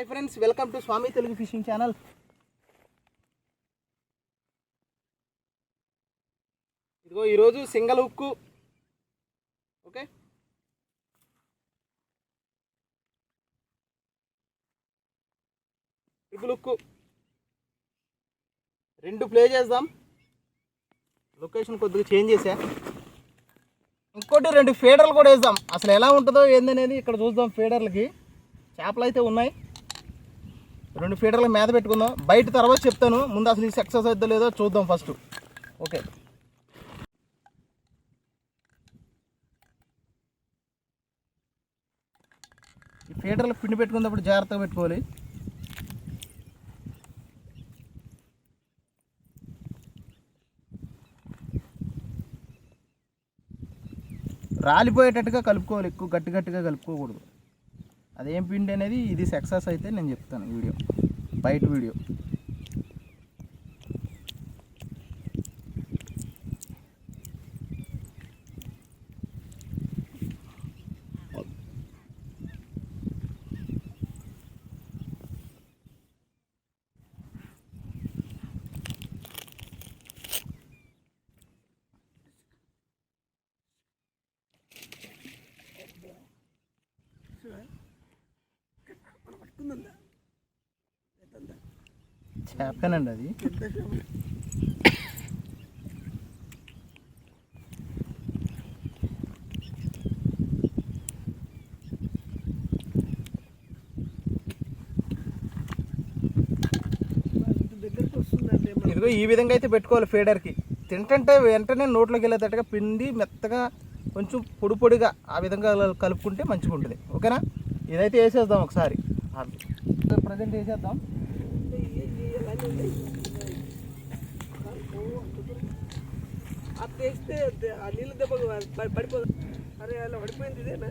Hi friends welcome to Swamy Telugu fishing channel. ఇదిగో ఈరోజు single ఉక్కు ఓకే? ట్రిపుల్ ఉక్కు రెండు ప్లే చేద్దాం. లొకేషన్ కొద్దిగా చేంజ్ చేసా. ఇంకోటి రెండు ఫీడర్లు కూడా వేద్దాం. అసలు ఎలా ఉంటుందో ఏందనేది ఇక్కడ చూద్దాం ఫీడర్లకి. చేపలు అయితే ఉన్నాయి. రెండు ఫీడర్ల మీద పెట్టుకుందాం. బయట తర్వాత చెప్తాను. ముందు అసలు ఈ సక్సెస్ అవుతుందో లేదో చూద్దాం ఫస్ట్ ఓకే ఈ ఫీడర్లు పిండి పెట్టుకున్నప్పుడు జాగ్రత్తగా పెట్టుకోవాలి. రాలిపోయేటట్టుగా కలుపుకోవాలి. ఎక్కువ గట్టి గట్టిగా కలుపుకోకూడదు. అదేం పిండి అనేది? ఇది సక్సెస్ అయితే నేను చెప్తాను వీడియో. బయట వీడియో. చేపేనండి అది. ఇదిగో ఈ విధంగా అయితే పెట్టుకోవాలి ఫీడర్కి. తింటుంటే వెంటనే నోట్లోకి వెళ్ళేటట్టుగా పిండి మెత్తగా కొంచెం పొడి పొడిగా ఆ విధంగా కలుపుకుంటే మంచిగా ఉంటుంది ఓకేనా? ఇదైతే వేసేద్దాం ఒకసారి. ప్రజెంట్ వేసేద్దాం. అది తెస్తే ఆ నీళ్ళ దెబ్బకు పడిపోదు అరే అలా పడిపోయింది ఇదేనా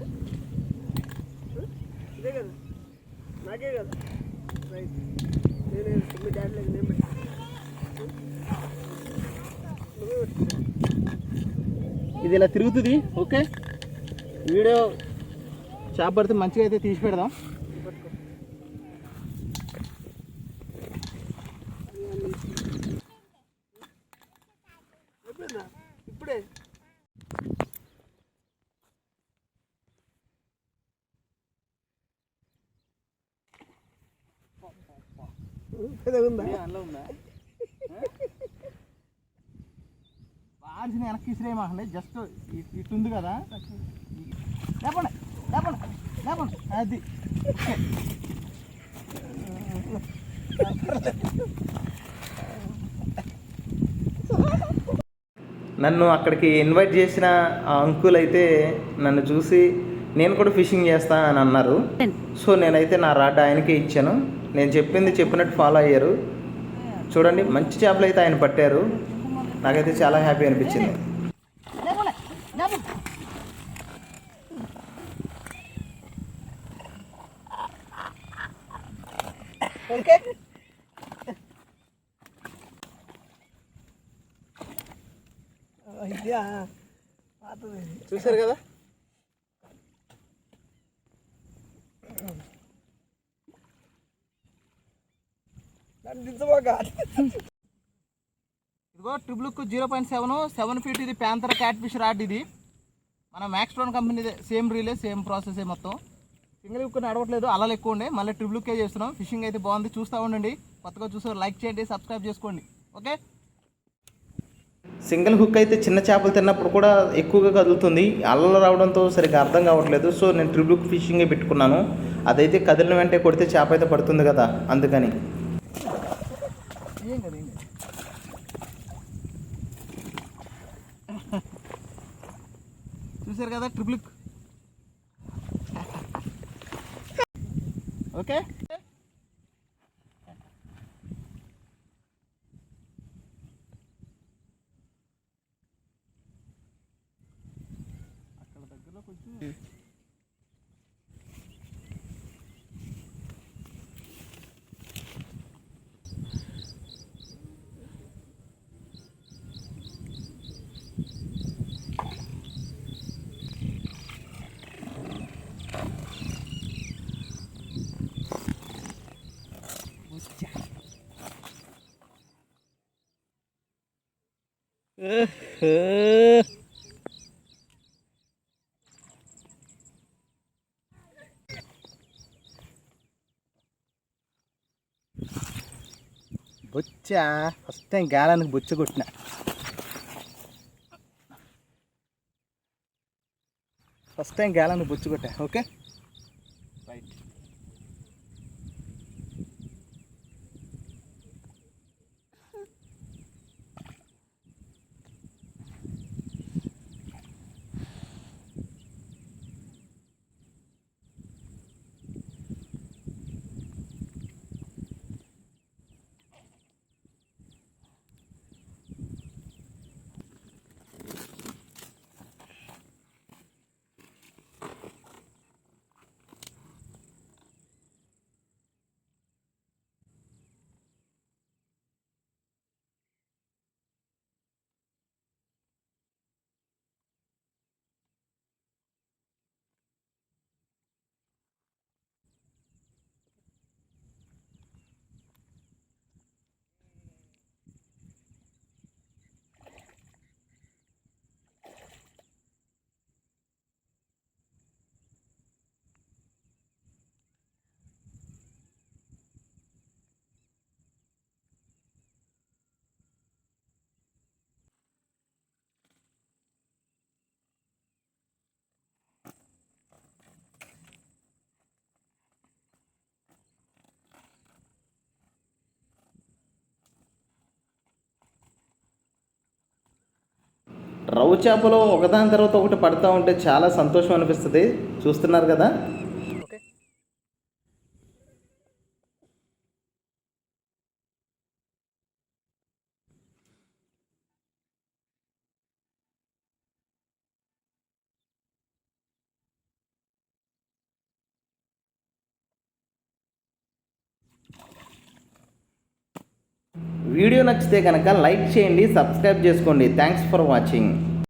ఇదే కదా నాకే కదా రైట్ నేనే మీ డాడీ లేదు నేను ఇది ఇలా తిరుగుతుంది ఓకే? వీడియో చేపడితే మంచిగా అయితే తీసి పెడదాం. వాడిని వెనక్కి ఇసిరేయమాకండి జస్ట్ ఇటు ఉంది కదా. లేపండి లేపండి లేపండి. అది. నన్ను అక్కడికి ఇన్వైట్ చేసిన ఆ అంకుల్ అయితే నన్ను చూసి నేను కూడా ఫిషింగ్ చేస్తా అని అన్నారు. సో నేనైతే నా రాడ్ ఆయనకే ఇచ్చాను. నేను చెప్పింది చెప్పినట్టు ఫాలో అయ్యారు. చూడండి మంచి చేపలు అయితే ఆయన పట్టారు. నాకైతే చాలా హ్యాపీ అనిపించింది. ఓకే చూసారు కదా? ఇదిగో ట్రిబుల్కు zero point seven seven feet ఇది ప్యాంతర్ క్యాట్ ఫిష్ రాడ్ ఇది. మన Maxtron company same reel same process మొత్తం. సింగిల్ బుక్ నడవట్లేదు అలలు ఎక్కువ ఉండే. మళ్ళీ ట్రిబుల్కే చేస్తున్నాం. ఫిషింగ్ అయితే బాగుంది చూస్తూ ఉండండి. కొత్తగా చూసే లైక్ చేయండి సబ్స్క్రైబ్ చేసుకోండి. ఓకే? సింగిల్ హుక్ అయితే చిన్న చేపలు తిన్నప్పుడు కూడా ఎక్కువగా కదులుతుంది. అల్లలు రావడంతో సరిగ్గా అర్థం కావట్లేదు. సో నేను ట్రిబుల్ హుక్ ఫిషింగే పెట్టుకున్నాను. అదైతే కదిలిన వెంటనే కొడితే చేప అయితే పడుతుంది కదా అందుకని. ఏం కదా ఏం చూసారు కదా ట్రిపుల్ ఓకే? అక్కడ దగ్గరలో కొంచెం బొచ్చ. ఫస్ట్ టైం గాలానికి బొచ్చ కొట్టిన. ఫస్ట్ టైం గాలానికి బొచ్చు కొట్టా ఓకే రైట్ రవ్వు చేపలు ఒకదాని తర్వాత ఒకటి పడుతూ ఉంటే చాలా సంతోషం అనిపిస్తుంది. చూస్తున్నారు కదా ఓకే వీడియో నచ్చితే కనుక లైక్ చేయండి సబ్స్క్రైబ్ చేసుకోండి. Thanks for watching